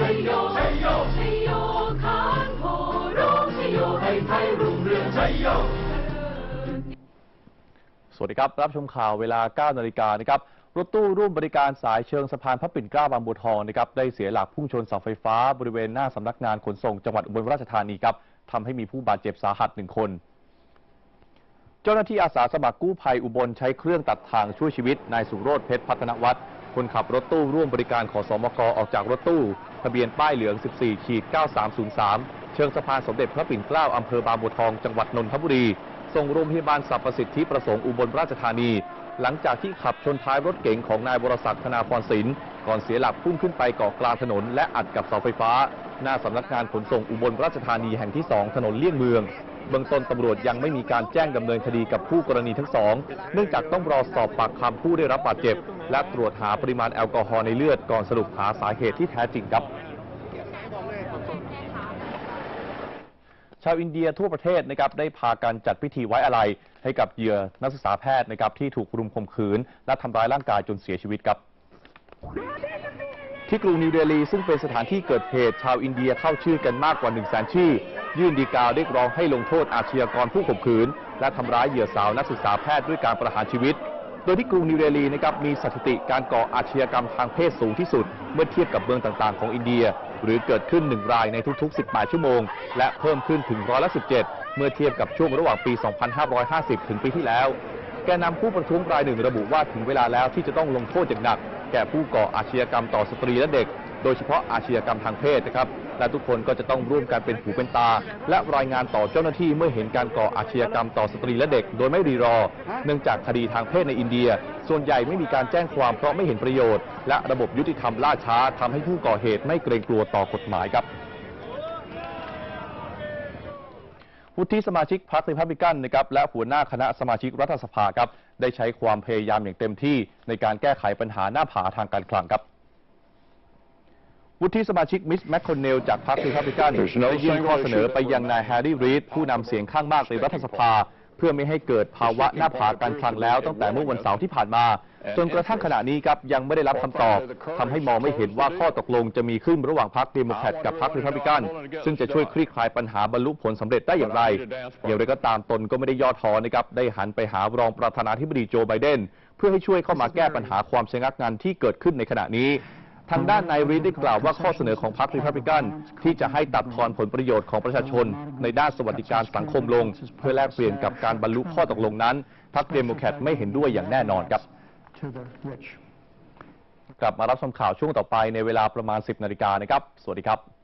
ชัยโยชัยโยชัยโยขานโพร้องชัยโยให้ไทยรุ่งเรืองชัยโยสวัสดีครับ รับชมข่าวเวลา 9 นาฬิกานะครับ รถตู้ร่วมบริการสายเชิงสะพานพระปิ่นเกล้าบางบัวทองนะครับ ได้เสียหลักพุ่งชนเสาไฟฟ้าบริเวณหน้าสำนักงานขนส่งจังหวัดอุบลราชธานีครับทำให้มีผู้บาดเจ็บสาหัสหนึ่งคน เจ้าหน้าที่อาสาสมัครกู้ภัยอุบลใช้เครื่องตัดทางช่วยชีวิตนายสุโรธเพชรพัฒนวัฒน์คนขับรถตู้ร่วมบริการขอสมกออกจากรถตู้ ทะเบียนป้ายเหลือง 14ขีด9303 เชิงสะพานสมเด็จพระปิ่นเกล้าอำเภอบางบัวทอง จังหวัดนนทบุรี ส่งโรงพยาบาลสรรพสิทธิประสงค์อุบลราชธานี หลังจากที่ขับชนท้ายรถเก๋งของนายวรศักดิ์ธนาพรศิลป์ก่อนเสียหลักพุ่งขึ้นไปเกาะกลางถนน และอัดกับเสาไฟฟ้า หน้าสำนักงานขนส่งอุบลราชธานีแห่งที่ 2 ถนนเลี่ยงเมือง เบื้องต้นตำรวจยังไม่มีการแจ้งดำเนินคดีกับผู้กรณีทั้งสอง เนื่องจากต้องรอสอบปากคำผู้ได้รับบาดเจ็บ และตรวจหาปริมาณแอลกอฮอล์ในเลือดก่อนสรุปหาสาเหตุที่แท้จริงครับชาวอินเดียทั่วประเทศนะครับได้พากันจัดพิธีไว้อาลัยให้กับเหยื่อนักศึกษาแพทย์นะครับที่ถูกรุมข่มขืน และทำร้ายร่างกายจนเสียชีวิตครับ ที่กรุงนิวเดลีซึ่งเป็นสถานที่เกิดเหตุ ชาวอินเดียเข้าชื่อกันมากกว่า1 0 0 0 0แสนชื่อ ยื่นดีกาเรียกร้องให้ลงโทษอาชญากรผู้ข่มขืน และทำร้ายเหยื่อสาวนักศึกษาแพทย์ด้วยการประหารชีวิต โดยที่กรุงนิวเดลีนะครับมีสถิติการก่ออาชญากรรมทางเพศสูงที่สุด เมื่อเทียบกับเมืองต่างๆ ของอินเดีย หรือเกิดขึ้น 1 รายในทุกๆ 18 ชั่วโมง และเพิ่มขึ้นถึงร้อยละ 17 เมื่อเทียบกับช่วงระหว่างปี 2550 ถึงปีที่แล้ว แกนนำผู้ประท้วงรายหนึ่งระบุว่าถึงเวลาแล้วที่จะต้องลงโทษอย่างหนัก แก่ผู้ก่ออาชญากรรมต่อสตรีและเด็ก โดยเฉพาะอาชญากรรมทางเพศนะครับ และทุกคนก็จะต้องร่วมกันเป็นหูเป็นตา และรายงานต่อเจ้าหน้าที่เมื่อเห็นการก่ออาชญากรรมต่อสตรีและเด็ก โดยไม่รีรอ เนื่องจากคดีทางเพศในอินเดีย ส่วนใหญ่ไม่มีการแจ้งความเพราะไม่เห็นประโยชน์ และระบบยุติธรรมล่าช้าทำให้ผู้ก่อเหตุไม่เกรงกลัวต่อกฎหมายครับวุฒิสมาชิกพรรครีพับลิกันนะครับและหัวหน้าคณะสมาชิกรัฐสภาครับได้ใช้ความพยายามอย่างเต็มที่ในการแก้ไขปัญหาหน้าผาทางการคลังครับ วุฒิสมาชิกมิสแมคคอนเนลจากพรรครีพับลิกันได้ยื่นข้อเสนอไปยังนายแฮร์รี่รีดผู้นำเสียงข้างมากในรัฐสภา เพื่อไม่ให้เกิดภาวะหน้าผาการคลังแล้วตั้งแต่เมื่อวันเสาร์ที่ผ่านมา จนกระทั่งขณะนี้ครับยังไม่ได้รับคำตอบทำให้มองไม่เห็นว่าข้อตกลงจะมีขึ้นระหว่างพรรคเดโมแครตกับพรรครีพับลิกัน ซึ่งจะช่วยคลี่คลายปัญหาบรรลุผลสำเร็จได้อย่างไรอย่างไรก็ตามตนก็ไม่ได้ย่อท้อนะครับได้หันไปหารองประธานาธิบดีโจไบเดนเพื่อให้ช่วยเข้ามาแก้ปัญหาความชะงักงันที่เกิดขึ้นในขณะนี้ ทางด้านนายรีดได้กล่าวว่าข้อเสนอของพรรครีพับลิกัน ที่จะให้ตัดทอนผลประโยชน์ของประชาชน ในด้านสวัสดิการสังคมลง เพื่อแลกเปลี่ยนกับการบรรลุข้อตกลงนั้นพรรคเดโมแครตไม่เห็นด้วยอย่างแน่นอนครับกลับมารับชมข่าวช่วงต่อไปในเวลาประมาณ 10นาฬิกานะครับ สวัสดีครับ